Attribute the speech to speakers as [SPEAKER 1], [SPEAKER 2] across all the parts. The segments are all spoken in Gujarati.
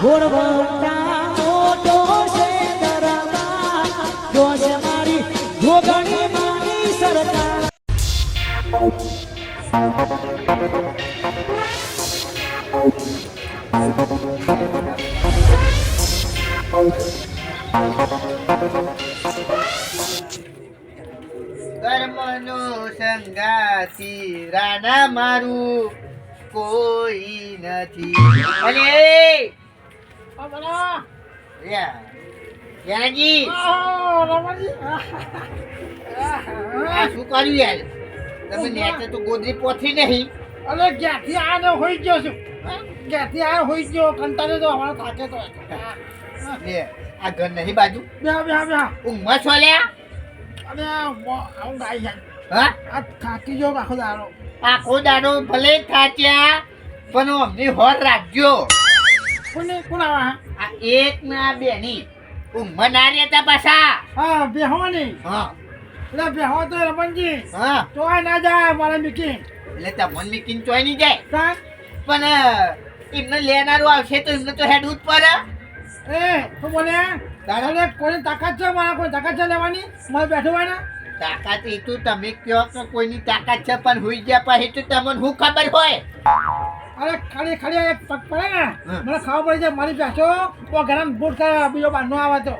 [SPEAKER 1] ઘોડવટા મોટો જોશ મારી
[SPEAKER 2] કોઈ નથી. આ શું કર્યું યાર? તમે નેચે તો ગોદરી પોથી નહીં.
[SPEAKER 3] અરે ક્યાંથી આને હોઈ ગયો છું. ક્યાંથી આ હોઈ ગયો કંટાળે તો હમણાં થાકે તો.
[SPEAKER 2] આ ઘર નહીં બાજુ?
[SPEAKER 3] બે બે બે.
[SPEAKER 2] ઊંઘમાં છો લ્યા
[SPEAKER 3] અને આવું ગાઈ જાય
[SPEAKER 2] હા?
[SPEAKER 3] આ થાકી ગયો આખો દાડો.
[SPEAKER 2] આખો દાડો ભલે થાચ્યા પણ અમને હોર રાખજો.
[SPEAKER 3] કોને
[SPEAKER 2] આ એક ના બે ની ઊંઘમાં ના રહેતા પાછા.
[SPEAKER 3] હા બેહવાની.
[SPEAKER 2] હા.
[SPEAKER 3] એટલે બેહો તો રમણજી
[SPEAKER 2] હા.
[SPEAKER 3] ચોય ના જાય મારા મીકી.
[SPEAKER 2] એટલે તમને મિકિન ચોય નહીં જાય. પણ એમને લેનારું આવશે તો એમને તો હેડ ઉઠ પડે.
[SPEAKER 3] એ તું બોલે તારે કોની તાકાત છે? મારા કોઈ તાકાત છે લેવાની? મારે બેઠો હોય ને
[SPEAKER 2] તાકાત એ તો તમે કયો કે કોઈની તાકાત છે પણ હુઈ ગયા પછી તો તમને શું ખબર હોય?
[SPEAKER 3] અરે ખાલી ખાલી એક પગ પડે ને
[SPEAKER 2] હા.
[SPEAKER 3] મને ખબર પડી જાય મારી પાછો તો ઘરે બૂટ થાય બીજો બાર નો આવે તો.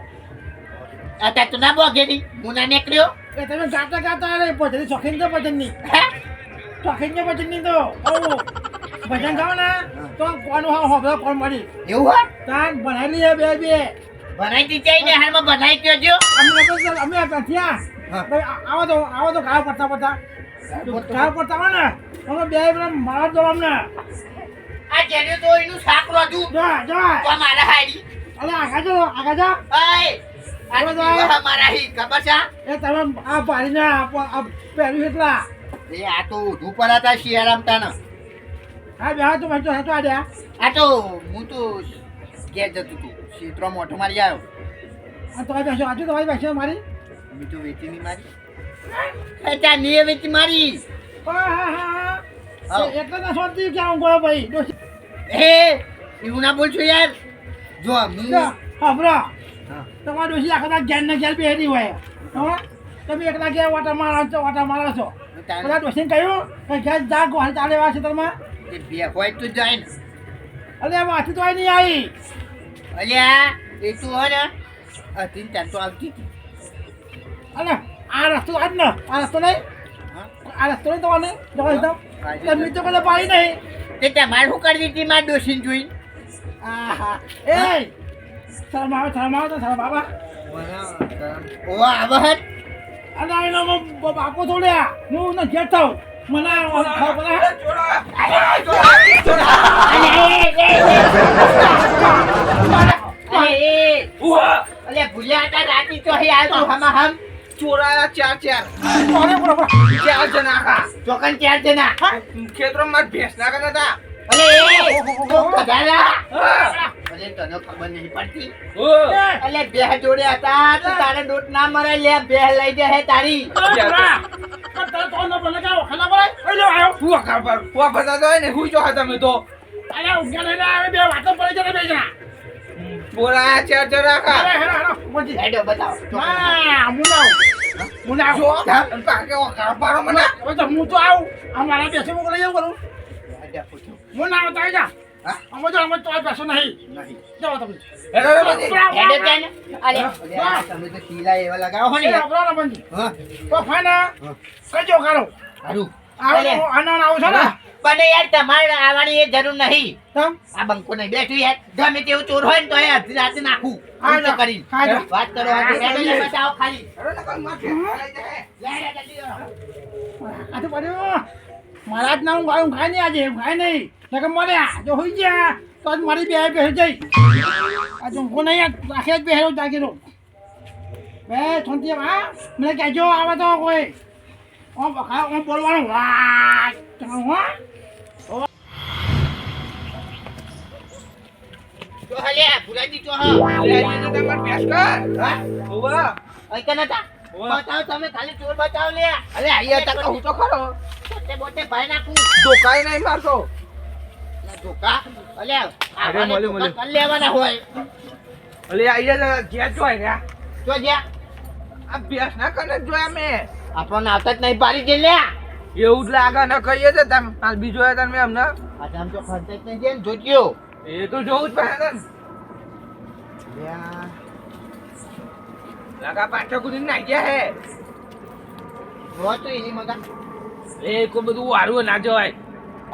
[SPEAKER 2] અત્યારે તું ના બોગે નહીં હું ના નીકળ્યો?
[SPEAKER 3] એ તમે ગાતા ગાતા અરે ભજન શોખીન તો ભજનની.
[SPEAKER 2] હે?
[SPEAKER 3] શોખીન તો ભજનની તો? ભજન ગાવ ને તો કોણ હા હોબળો કોણ મળી
[SPEAKER 2] એવું હોય
[SPEAKER 3] તાન બનાવી લઈએ બે બે.
[SPEAKER 2] બનાવી દીધી ને હાલમાં બનાવી દ્યો જો
[SPEAKER 3] અમે અમે
[SPEAKER 2] હા.
[SPEAKER 3] ભાઈ આવો તો આવો તો ગાવ પડતા પડતા. ગાવ પડતા હોય ને અમે બે પેલા મારા દો અમને
[SPEAKER 2] આ જેને તો એનું શાક રોજુ
[SPEAKER 3] જા જા.
[SPEAKER 2] તો મારા હાડી
[SPEAKER 3] અલે આગા જો આગા જા.
[SPEAKER 2] હાય આ
[SPEAKER 3] બોલો
[SPEAKER 2] મારા હી ખબર છે?
[SPEAKER 3] એ તમે આ પાડીને ના આ પહેર્યું એટલા.
[SPEAKER 2] એ આ તો ઊંધું પડાતા શિયાળામ તાના
[SPEAKER 3] હા બે તો ભાઈ તો હેતો આડ્યા.
[SPEAKER 2] આ તો હું તો ઘેર જતો હતો. ક્ષેત્રો મોટો મારી આવ્યો.
[SPEAKER 3] આ તો બેસો આજુ તમારી બેસો મારી?
[SPEAKER 2] તો વેચી નહીં મારી. ત્યાં વેચી મારી.
[SPEAKER 3] હા હા હા. એટલે તો શાંતિ કે ગયો ભાઈ.
[SPEAKER 2] એ એવું ના બોલશો યાર. જો હું
[SPEAKER 3] જા, હાંભળો.
[SPEAKER 2] હા.
[SPEAKER 3] તમારા ડોશી આખા દાડો ઘેર ને ઘેર હોય. હો? તમે એકલા ઘેર વાટા મારા છો વાટા મારા છો? પેલા ડોશીને કહ્યું કે ઘેર જા ગોહાલ ચાલે એવા ક્ષેત્રમાં
[SPEAKER 2] તે બે હોય તો જાય ને.
[SPEAKER 3] અરે વાંચી તો નહીં આવી.
[SPEAKER 2] અલ્યા એ તું ને. ત્યાં તો આવતી હતી.
[SPEAKER 3] અને આ રસ્તો આજ ને આ રસ્તો નહીં?
[SPEAKER 2] હા?
[SPEAKER 3] આ રસ્તો નહીં તમારે? જવા દીધો. તમે તો કદાચ પાડી નહીં.
[SPEAKER 2] તે તમારે શું કરી દીધી મારી ડોસીને જોઈ
[SPEAKER 3] આહા. એ શરમ આવે શરમ આવે તો શરમ આવે.
[SPEAKER 2] ઓ આવે હે
[SPEAKER 3] અને એનો બાપો થોડ્યા હું ને ઘેર થાઉં. મને
[SPEAKER 2] ભૂલ્યા હતા રાતી તો હમ.
[SPEAKER 4] ચોરાયા ચાર ચાર.
[SPEAKER 3] અરે બરોબર
[SPEAKER 4] ચાર જણા હતા.
[SPEAKER 2] ચોકન ચાર જણા.
[SPEAKER 4] ખેતરો માં ભેંસ ના કરતા હતા.
[SPEAKER 2] અલે અલે તને ખબર નહીં પડતી. અલે બે જોડે હતા તો તારે ડોટ ના મરે લે બે લઈ હે તારી.
[SPEAKER 4] હું હું ખબર તો. ને પડે છે તમે તો ચોરાયા ચાર જણા હતા
[SPEAKER 2] હેડો બતાવો.
[SPEAKER 4] જો અને પાકે ઓખા પાડો મને.
[SPEAKER 3] હું તો આવું. અમારા બેસે મોકલી જવું કરું.
[SPEAKER 2] હેડો પૂછો.
[SPEAKER 3] હું ના આવતા જા
[SPEAKER 2] હા?
[SPEAKER 3] અમે તો અમે તો બેસો નહીં.
[SPEAKER 2] નહીં.
[SPEAKER 3] જાઓ તમે.
[SPEAKER 4] હેડો.
[SPEAKER 2] હેડો ને. તમે તો એવા લગાવો ને હા.
[SPEAKER 3] તો ફાના. કજો કરો
[SPEAKER 2] હારું.
[SPEAKER 3] આવો
[SPEAKER 2] અલે.
[SPEAKER 3] આનો ને આવું છે ને?
[SPEAKER 2] પણ યાર તમારે આવવાની એ જરૂર નહીં. આ બંકો નહીં બેઠું યાર. ગમે તેવું ચોર હોય ને તો એ અડધી રાતે નાખું.
[SPEAKER 3] હા,
[SPEAKER 2] કરી. વાત કરો બતાવો ખાલી.
[SPEAKER 3] આ તો પડ્યો મારા જ ના હું ખાય નહીં આજે ખાય નહીં. નકર મળ્યા જો હોઈ ગયા. તો જ મારી બે બેસી જઈ આજે હું નહીં આખે જ બેહેરો જાગીરો બે છોંતી હા? મને કહેજો આવે તો કોઈ. ઓમ બોલવાનું. વાત હા.
[SPEAKER 2] તો હલે ભુલાજી તો હા.
[SPEAKER 4] લે, લે, લે, તમાર ભેંસ કર.
[SPEAKER 2] હા?
[SPEAKER 4] હોવે.
[SPEAKER 2] અહીં કે નતા.
[SPEAKER 4] હોવે.
[SPEAKER 2] તમે ખાલી ચોર બતાવો લે.
[SPEAKER 4] અરે અહીંયા તક હું તો ખરો.
[SPEAKER 2] બોટે બોટે ભાઈ નાખું.
[SPEAKER 4] ધોકાય નહીં મારતો.
[SPEAKER 2] ધોકા અલ્યા
[SPEAKER 4] અરે,
[SPEAKER 2] આવાને
[SPEAKER 4] મળ્યું,
[SPEAKER 2] ધોકા લેવાના હોય.
[SPEAKER 4] અલે જા
[SPEAKER 2] જો
[SPEAKER 4] આ ના કને જોયા મેં
[SPEAKER 2] આપણને આવતા જ નહીં પાડી દે લ્યા
[SPEAKER 4] એવું જ લાગે ને કહીએ છે તમે. બીજો તમે અમને.
[SPEAKER 2] તો ખર્ચ જ નહીં જોજો.
[SPEAKER 4] એ તો જોવું જ પડે લગા પાછળ કુદી ના ગયા હે.
[SPEAKER 2] જો તો એની મગા.
[SPEAKER 4] એ કોઈ બધું વારું ના જવાય.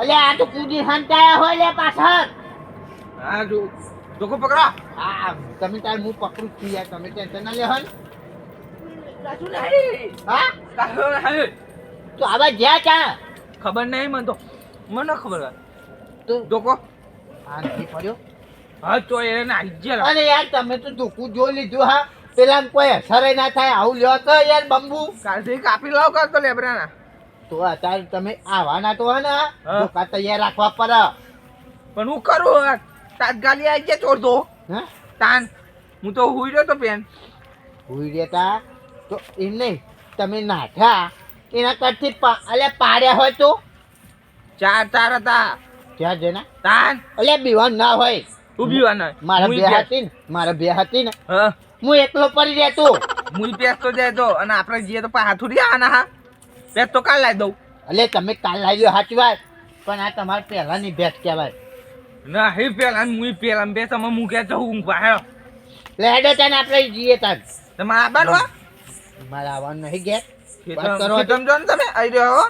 [SPEAKER 2] અલ્યા આ તો કૂદી હંતાયા હોય લે પાછળ.
[SPEAKER 4] હા જો જોકો પકડો.
[SPEAKER 2] આ તમે તાર હું પકડું છું યાર તમે ટેન્શન ના લેહો ને.
[SPEAKER 4] કશું નહીં
[SPEAKER 2] હા?
[SPEAKER 4] કાશું નહીં
[SPEAKER 2] તો આવા જ્યાં ક્યાં
[SPEAKER 4] ખબર નહીં મને તો મને ખબર.
[SPEAKER 2] તો
[SPEAKER 4] જોકો
[SPEAKER 2] નથી પડ્યો?
[SPEAKER 4] હા તો એ નાઈ ગયા
[SPEAKER 2] અરે યાર તમે તો ધોકું જો લીધું હા? પેલા કોઈ અસર ના થાય આવું લ્યો તો યાર બંબુ.
[SPEAKER 4] કાલથી કાપી લાવ તો લેબરાના?
[SPEAKER 2] તો અત્યારે તમે આવાના તો હે ને
[SPEAKER 4] હા.
[SPEAKER 2] ધોકા તૈયાર રાખવા પડે
[SPEAKER 4] પણ હું કરું? તાત્કાલિક આવી ગયા ચોર દો.
[SPEAKER 2] હા?
[SPEAKER 4] તાન હું તો હુઈ રહ્યો તો બેન
[SPEAKER 2] હુઈ રહેતા તો? એમ નહીં તમે નાઠા એના કરતી પા અલ્યા પાડ્યા હોય તો?
[SPEAKER 4] ચાર ચાર હતા.
[SPEAKER 2] ત્યાં જના
[SPEAKER 4] તાન.
[SPEAKER 2] અલ્યા બીવાન ના હોય.
[SPEAKER 4] તું બીવાના
[SPEAKER 2] મારા બે હતી ને મારા બે હતી ને.
[SPEAKER 4] હું.
[SPEAKER 2] એકલો પડી રહેતો
[SPEAKER 4] હું પેસ તો જાય તો અને આપણે જઈએ તો પાછા થોડી આના હા. પેસ તો કાલ લાવી દઉં.
[SPEAKER 2] એટલે તમે કાલ લાવ્યો સાચી વાત. પણ આ તમારે પહેલાની ભેટ કહેવાય.
[SPEAKER 4] ના હે પેલા હું પેલા બે તમે મૂકે જવું બહાર
[SPEAKER 2] એટલે હેડો. તને આપણે જઈએ તાર
[SPEAKER 4] તમારે આવવાનું હા.
[SPEAKER 2] મારે આવવાનું નહીં ગેટ કરો
[SPEAKER 4] ખેતમ જો ને તમે? આવી રહ્યો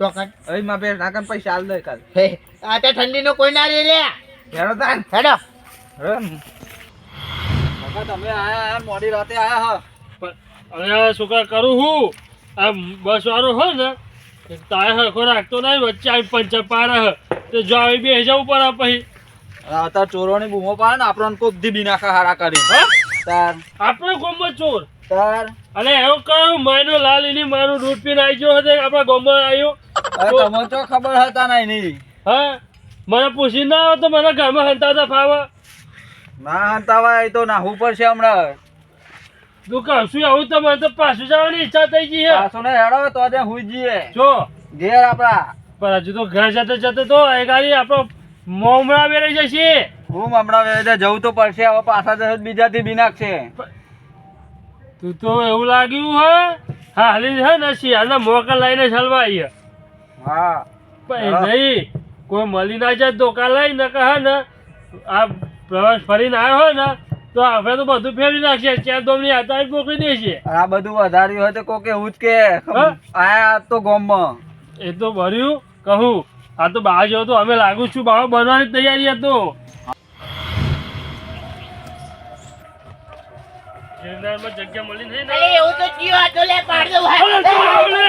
[SPEAKER 4] હો
[SPEAKER 2] તો
[SPEAKER 4] અહીં માં પેસ હાલ દે કાલ
[SPEAKER 2] હે. આ તો ઠંડીનો કોઈ ના રે લે.
[SPEAKER 4] હેરો તાન.
[SPEAKER 2] હેડો.
[SPEAKER 4] હવે
[SPEAKER 5] તમે આયા મોડી રાતે આયા
[SPEAKER 6] હવે શું કાંઈ કરું હું? આ બસ વાળો હોય ને તારે હરખો રાખતો નહીં વચ્ચે આવી પંચર પાડે હ. તો જો આવી બે જવું પડે પછી.
[SPEAKER 5] હા અત્યારે ચોરોની બૂમો પાડે ને આપણને કોક દીબી નાખા હારા કરી
[SPEAKER 6] હા?
[SPEAKER 5] તાર.
[SPEAKER 6] આપણે ગામમાં ચોર.
[SPEAKER 5] તાર.
[SPEAKER 6] અને એવું કહ્યું માયનો લાલ એની મારું રૂટ પીને આવી ગયો હતો આપણા ગામમાં આવ્યો?
[SPEAKER 5] હવે તમને તો ખબર હતા નહીં નહીં
[SPEAKER 6] હા? મને પૂછી ના આવે તો મને ઘરમાં હંતાતા ફાવા.
[SPEAKER 5] ના હંતાવા એ તો નાહવું પડશે હમણાં.
[SPEAKER 6] તું કશું આવું તો મને તો પાછું જવાની ઈચ્છા થઈ ગઈ છે.
[SPEAKER 5] પાછો ને હેડો તો આજે હુઈ જઈએ.
[SPEAKER 6] જો.
[SPEAKER 5] ઘેર આપડા
[SPEAKER 6] પણ હજુ તો ઘર જતે જતે તો એ ગાડી આપણો મોમડા વેરાઈ જશે.
[SPEAKER 5] હું હમણાં વેદે જવું તો પડશે હવે પાછા જશે બીજાથી બી નાખશે.
[SPEAKER 6] તું તો એવું લાગ્યું હે? હાલી છે ને શિયાળના મોકા લઈને ચાલવા આવીએ.
[SPEAKER 5] હા.
[SPEAKER 6] નહીં કોઈ મળી ના જાય દોકા લઈ ને કહે ને આ પ્રવાસ ફરીને આવ્યો હોય ને તો આપણે તો બધું ફેરવી નાખીએ ચાર દોમની હાથા મોકલી
[SPEAKER 5] દઈએ આ બધું વધાર્યું હોય તો કોકે હું જ કે? આયા તો ગોમમાં.
[SPEAKER 6] એ તો ભર્યું કહું આ તો બહાર જવું તો અમે લાગુ છું બહાર બનવાની તૈયારી હતો. ગિરનારમાં જગ્યા મળી નહીં ને?
[SPEAKER 2] અરે એવું તો જીવ આ તો લે પાડ દઉં
[SPEAKER 6] અરે,
[SPEAKER 2] હા.
[SPEAKER 6] તું આવ લે.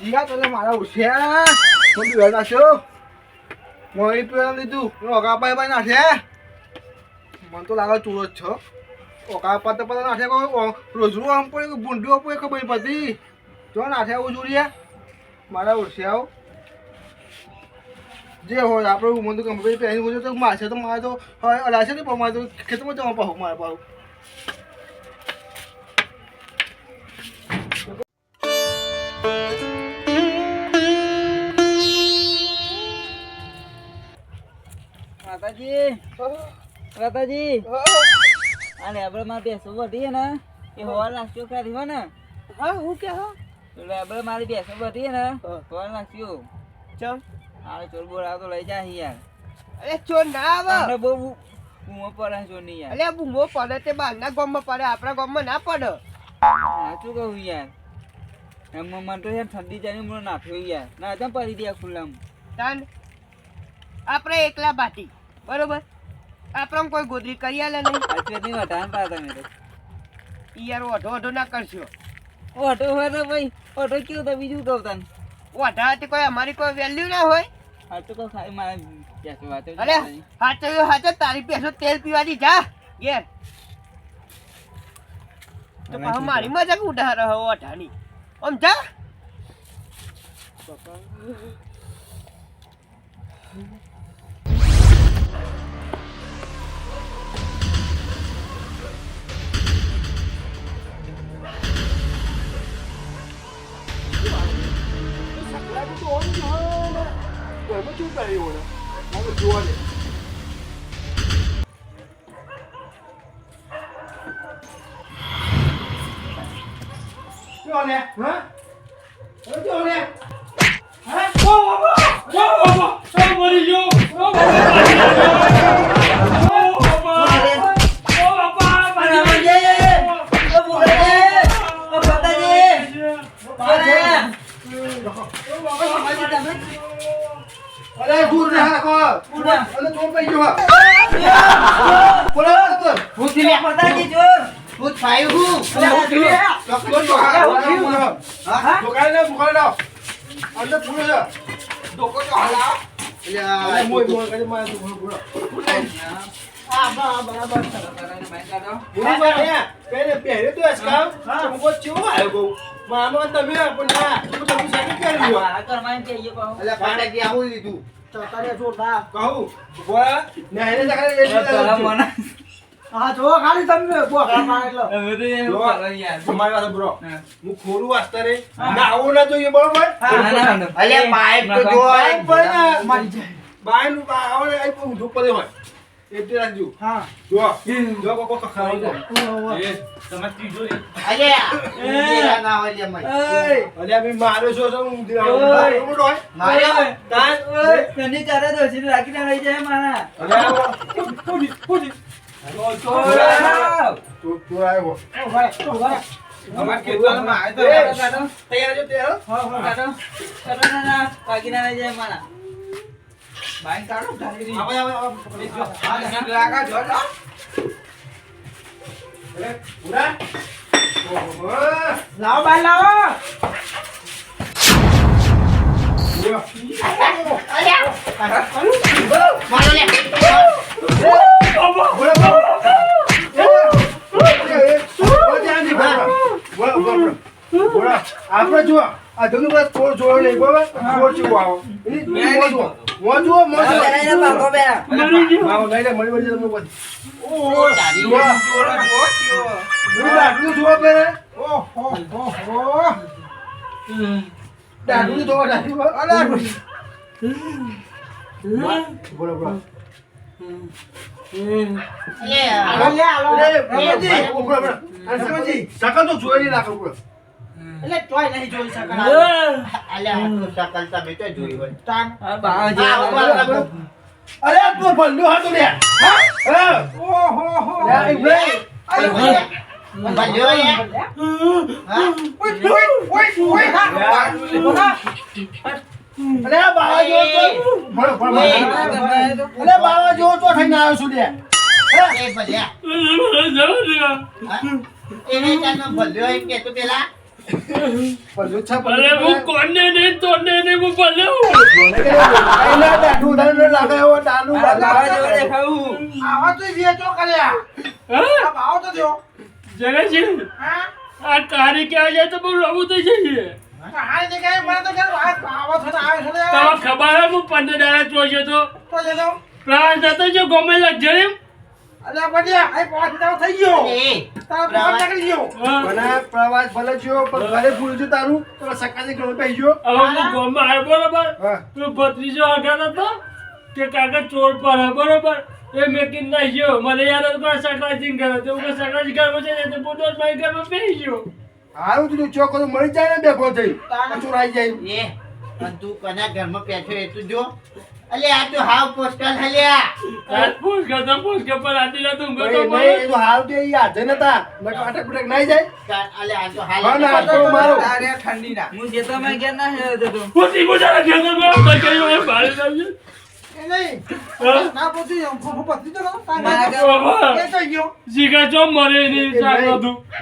[SPEAKER 4] ઈયા તો લે મારા ઉઠ્યા? હું બી નાખ્યો? મોઈ પેલા લીધું રોગા પાય પાય છે મને તો લાગે ચોર જ છો. ઓકા પાતે પાતે નાખ્યા કોઈ રોજનું આમ પડે બુંડું આપું એ ખબર પડી. જો નાખ્યા આવું જોડિયા મારા ઉઠ્યા જે હોય આપણે મને તો કંપની પહેરી બોલ્યો તો મારશે તો મારે તો હવે અલાશે નહીં પણ મારે તો ખેતરમાં જવા પાહું મારે પાહું
[SPEAKER 5] માતાજી માતાજી. અને આપણે માં બેસો વધીએ ને એ હોવા લાગશું ખરી હોય ને?
[SPEAKER 2] હા હું કે હો.
[SPEAKER 5] એટલે આપણે મારી બેસો વધીએ ને હોવા લાગશું
[SPEAKER 2] ચલ.
[SPEAKER 5] આ ચોર બોર આવતો લઈ જાય યાર
[SPEAKER 2] અરે ચોર ના આવે.
[SPEAKER 5] અરે બહુ બૂમો પડે ચોરની યાર.
[SPEAKER 2] અરે બૂમો પડે તે બહારના ગામમાં પડે આપણા ગામમાં ના પડે.
[SPEAKER 5] સાચું કહું યાર? એમાં મને તો યાર ઠંડી જાય મને નાખ્યો યાર. ના તો પડી દે ખુલ્લામાં.
[SPEAKER 2] ચાલ આપણે એકલા બાટી. બરોબર? આપણે કોઈ ગોદરી કરી આલે નહીં.
[SPEAKER 5] આચવેની વધાન પા તમે તો.
[SPEAKER 2] યાર ઓઢો ઓઢો ના કરશો.
[SPEAKER 5] ઓઢો હોય તો ભાઈ ઓઢો કેવું તો બીજું કહું તને.
[SPEAKER 2] ઓઢાથી કોઈ અમારી કોઈ વેલ્યુ ના હોય.
[SPEAKER 5] કહું ખાલી મારે
[SPEAKER 2] તારી પેસો તેલ પીવાની જા. ઘેર તો પાછો મારી મજાક ઉઠા રહો ઓઢાની. આમ જા.
[SPEAKER 4] 我们就没有了，我们多的。教练，
[SPEAKER 6] 嗯，哎，教练，哎，放我吧，放我吧，放我的腰，放我的腰。
[SPEAKER 4] અરે દૂર ને કો અને ચોર પઈ ગયો બોલો તો
[SPEAKER 2] ભૂત લે ભૂત ફાયું હું
[SPEAKER 4] ચોર તો હા હા દુકાન ને દુકાન લાવ અંદર પૂરો છે દોકો તો હાલા અરે મોય મોય કરી માર તું બોલો બરાબર મામા તમે
[SPEAKER 2] આવું દીધું
[SPEAKER 4] કહું બોલા
[SPEAKER 3] હા. જો ખાલી તમે મારે એટલે
[SPEAKER 4] તમારી વાત બ્રો હું ખોરું વાસ્તા રે ના આવું ના જોઈએ બરોબર
[SPEAKER 2] અલ્યા પાઇપ તો જો
[SPEAKER 4] પાઇપ પણ
[SPEAKER 3] મારી જાય.
[SPEAKER 4] બાયનું આવડે આઈ પણ ઊંધું પડે હોય. એટલે રાખજો
[SPEAKER 3] હા
[SPEAKER 4] જો જો કોકો કખાવ જો
[SPEAKER 2] અલ્યા ઊંધેરા ના હોય લે મય
[SPEAKER 4] અલે અમે મારો છો છો હું દીરા બરોબર હોય
[SPEAKER 2] માર્યો
[SPEAKER 4] તાન અલે આવો પૂરી પૂરી તો તો આવ્યો અમાર ખેતરમાં આય તો તૈયાર જો તૈયાર આવે આવે આવે લાગા જો જો. અરે પૂરા ઓહો
[SPEAKER 3] લાવો ભાઈ લાવો.
[SPEAKER 2] મારો
[SPEAKER 4] જો આ ધનુ બસ જોવા જોડો નહીં બરાબર? થોડો આવો. મોજો મોજો મોજો માવો લઈ લે મળી મળી તમને બસ ઓહો જુઓ જુઓ દાડું જુઓ પેરે ઓહો ઓહો દાડું જુઓ દાડું અલા બોલો બોલો
[SPEAKER 2] અલ્યા
[SPEAKER 4] સકલ તો જોઈ રાખો બોલો
[SPEAKER 3] એટલે તોય નહીં જોઈ શકાય
[SPEAKER 2] અલે આટલું શકલ તમે તો જોઈ હોય
[SPEAKER 3] તાન.
[SPEAKER 4] અરે તું ભલ્યું હતું લે હા
[SPEAKER 3] ઓહો હો?
[SPEAKER 4] અરે બાવા તો. અરે બાવા જેવો તો થઈને આવ્યો છું
[SPEAKER 2] એ ભલ્યા. એને ચાલમાં ભલ્યો એમ કહેતો પેલા
[SPEAKER 4] ભલ્લું છે
[SPEAKER 6] અરે હું કોને તોને
[SPEAKER 4] એલા લાગે એવો લાગે
[SPEAKER 3] આવા તો વેચો કર્યા.
[SPEAKER 6] હા?
[SPEAKER 3] ભાવ તો થયો
[SPEAKER 6] જરા છે
[SPEAKER 3] હા?
[SPEAKER 6] આ તારી ક્યાં જાય તો બહુ
[SPEAKER 3] હા ને કઈ મને તો કે આ ભાવ થને આવે છે ને.
[SPEAKER 6] ખબર હું પંદર દાડા ચોજ્યો તો?
[SPEAKER 3] તો? જતો
[SPEAKER 6] પ્રાણ જતો જો ગમે લક્ઝરી
[SPEAKER 3] અલ્યા બઢિયા આ પાંચ દાવ થઈ ગયો.
[SPEAKER 2] એ
[SPEAKER 3] તારા નીકળી ગયો
[SPEAKER 4] મને પ્રવાસ ભલે થયો પણ ઘરે ભૂલ છે તારું. તો સકાજી ઘર પઈ ગયો.
[SPEAKER 6] હવે હું ગમે આવ્યો બરોબર?
[SPEAKER 4] હા.
[SPEAKER 6] ભત્રીજો હગાત હતો કે કાકા ચોર પર બરોબર? એ મેં ના ગયો મને યાદ હતું કે સકરાજી ઘર. સકરાજી ઘરમાં છે તો પોતો મારી ઘરમાં બેસી ગયો.
[SPEAKER 4] હારું તું ચોખ્ખો તો મળી જાય ને બેઠો થઈ ચોરાઈ રાઈ જાય.
[SPEAKER 2] એ તું કના ઘરમાં બેઠો એ તું જો. અલે આ તો હાવ પોસ્ટલ હલ્યા
[SPEAKER 6] કે પર રાત ઊંઘો તો
[SPEAKER 4] ભાઈ, ભાઈ, એ તો હારું તો એ હાજર નતા. નકર અટક બટક નાઈ જાય.
[SPEAKER 2] અલે આ તો
[SPEAKER 4] હા ના તો મારો.
[SPEAKER 3] તો એ
[SPEAKER 6] શીખા ચો મરે નહીં.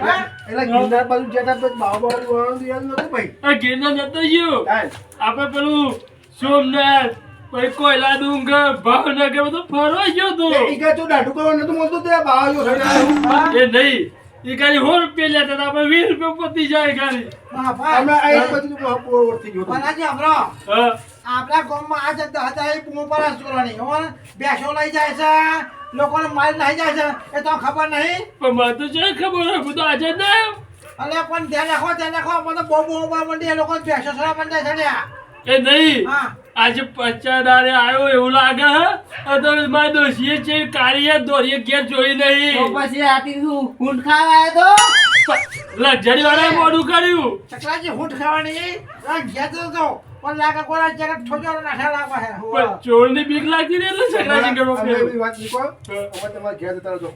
[SPEAKER 3] હા?
[SPEAKER 4] એટલે ગિરનાર બાજુ જતા બાવા બાવા વળવાનું યાદ નતું ભાઈ?
[SPEAKER 6] આ ગિરનાર નતો ગયો. આપણે પેલું સોમનાથ પછી કોયલા ડુંગર ભાવનગર બધું ફરવા ગયો તો.
[SPEAKER 4] એ ઈગા તો દાઢું કરવા નતું મળતું તે ભાવ જો
[SPEAKER 6] એ નહીં ઈ ખાલી સો રૂપિયા લેતા હતા આપણે વીસ રૂપિયા પતી જાય
[SPEAKER 3] ભાઈ
[SPEAKER 6] હા.
[SPEAKER 3] આપણા ગામમાં આ જતા હતા એ પૂં પર જ કરવાની હો બેસો લઈ જાય છે લોકોને માલ નાઈ જાય છે એ તો ખબર નહીં.
[SPEAKER 6] પણ મને તો છે ખબર હું તો આજે જ ના અલે
[SPEAKER 3] અને પણ ધ્યાન રાખો ધ્યાન રાખો મને બહુ બહુ બહુ મંડી એ લોકો ભેંસો સરા જાય છે ને.
[SPEAKER 6] એ નહીં.
[SPEAKER 3] હા.
[SPEAKER 6] આજે પચાદારે આવ્યો એવું લાગે હે? આ તો મારા દોશીએ છે કાળીએ દોરીએ ઘેર જોઈ
[SPEAKER 5] તો પછી રાતે શું ઊંટ ખાવા આવ્યો
[SPEAKER 6] લક્ઝરી વાળા મોડું કર્યું.
[SPEAKER 3] ચકલાજી હૂંઠ ખાવાની? ઘેર તો તો પણ લાગે કોના જગત ઠોજો નાખા લાગવા હે.
[SPEAKER 6] ચોરની બીક લાગતી ને એટલે ચકલાજી કે
[SPEAKER 4] અમે વાત નીકો હવે તમારે ઘેર જતા જો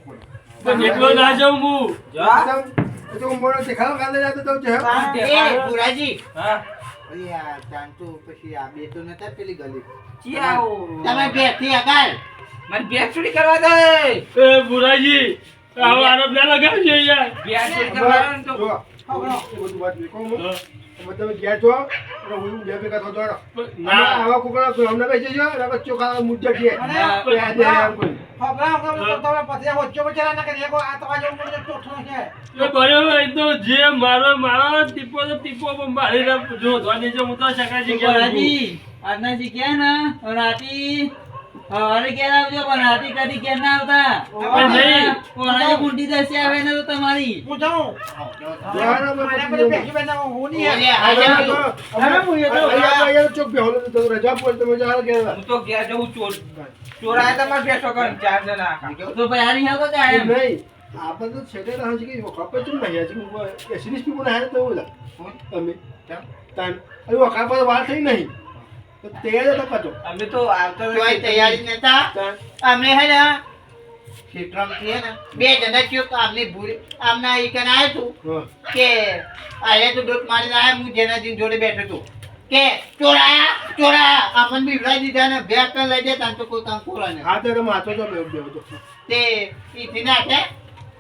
[SPEAKER 6] પણ એકલો ના જાઉં હું.
[SPEAKER 4] જા તો હું મોડો દેખાડો કાલે રાતે તો છે
[SPEAKER 2] એ પુરાજી.
[SPEAKER 5] હા.
[SPEAKER 2] ઓલી આ જાનતુ પછી આ બે તો નતા પેલી ગલી
[SPEAKER 5] ચી આવો
[SPEAKER 2] તમે બેથી અગાલ
[SPEAKER 5] મને બેસુડી કરવા દે
[SPEAKER 6] એ બુરાજી આવો આરોપ ના લગાવજો યાર
[SPEAKER 5] કરવા તો
[SPEAKER 4] તમે ઘેર છો અને હું બે ભેગા થતો.
[SPEAKER 6] ના
[SPEAKER 4] આવા કુકડા અમને બેસી જો અને વચ્ચે ખાવા મુદ્દા છે
[SPEAKER 6] જે મારો મારો ટીપો તો ટીપો પણ મારી જો ધોની જો હું તો ઊભું.
[SPEAKER 5] આજના ને રાતી હવારે ઘેર આવજો? પણ રાતી કદી ના આવતા?
[SPEAKER 6] પણ નહીં.
[SPEAKER 5] કોનાની ગુંડી દસી આવે ને તો તમારી.
[SPEAKER 3] હું જાઉં. હું નહીં
[SPEAKER 4] હું એ તો- ચોક તો રજા તમે.
[SPEAKER 5] હું તો જવું ચોર ચોર આયા તમારે બેસો કર ચાર જણા તો ભાઈ આ નહીં આવતો આયા?
[SPEAKER 4] નહીં. આપણે તો છેટે રહે છે કે ખબર ચમ છે કે તો એવું તમે તાન. હવે વખા પર થઈ નહીં. તો તૈયાર હતા પાછો
[SPEAKER 5] અમે તો આવતા
[SPEAKER 2] તોય તૈયારી નતા. અમે હે ને ક્ષેત્રમ ને બે જણા થયો તો આમની ભૂરી આમના ઈ કન આયો તું કે આયા તો ડોટ મારીને આયા હું જેનાજી જોડે બેઠો તું કે ચોરાયા ચોરાયા આપણને બીવડાવી દીધા ને બે કન લઈ જાય તાન તો કોઈ કામ કોરા ને
[SPEAKER 4] હા તો માથો તો બેવ બેવ તો.
[SPEAKER 2] તે ઈથી નાખે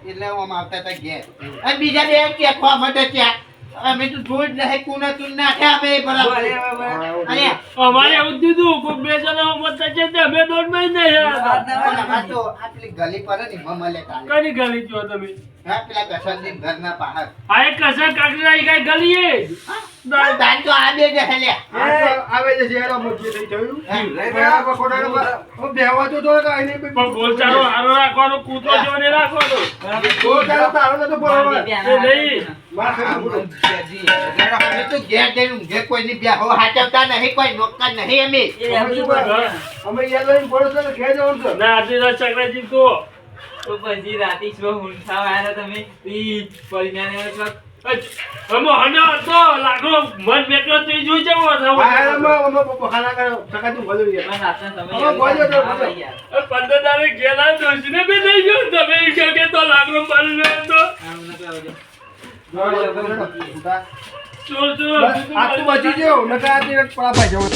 [SPEAKER 2] એટલે આમ આવતા હતા ઘેર. અને બીજા બે ચેકવા માટે ત્યાં. અમે તો જોઈ જ નહીં કુના તું નાખે અમે બરાબર. અરે
[SPEAKER 6] અમારે એવું દીધું કોઈ બે જણા મત છે તે અમે દોડ મહિને યાર
[SPEAKER 2] આ તો આટલી ગલી પર ને મમલે કાલે
[SPEAKER 6] ગલી છો તમે?
[SPEAKER 2] હા પેલા કસનજી ઘરના બહાર
[SPEAKER 6] આ એક કસર કાકડી કઈ ગલી એ
[SPEAKER 2] તો આ બે જ લે
[SPEAKER 4] આવે છે શેરો મોટી થઈ થયું બરાબર ખોટા નંબર બેહવા તો તો કાઈ નહીં
[SPEAKER 6] પણ બોલચાલો હારો રાખવાનો
[SPEAKER 4] તો તારો તો બરાબર
[SPEAKER 6] એ નહીં ચકરાજી તો
[SPEAKER 5] તો પછી રાતે શું ઊંઠા આવ્યા તમે ઈ પરિણામે છો.
[SPEAKER 6] અમે હનો લાગો મન તો જોઈ જવો હતો
[SPEAKER 4] હા, હા, અમે- અમે બહાના કરો. સકાતું ભલું છે.
[SPEAKER 5] પણ રાતના સમય
[SPEAKER 4] હવે તો
[SPEAKER 5] આવી
[SPEAKER 4] બોલ્યો.
[SPEAKER 5] ગયા.
[SPEAKER 6] દાડે ગેલા દોશીને બી લઈ ગયો તમે ઈ કે તો લાગો મારી રહ્યો તો
[SPEAKER 5] આમ નતો આવજો.
[SPEAKER 4] બસ,
[SPEAKER 6] ચોર ચોર
[SPEAKER 4] આટલું બચી ગયો નકા આ પડા ભાઈ જવું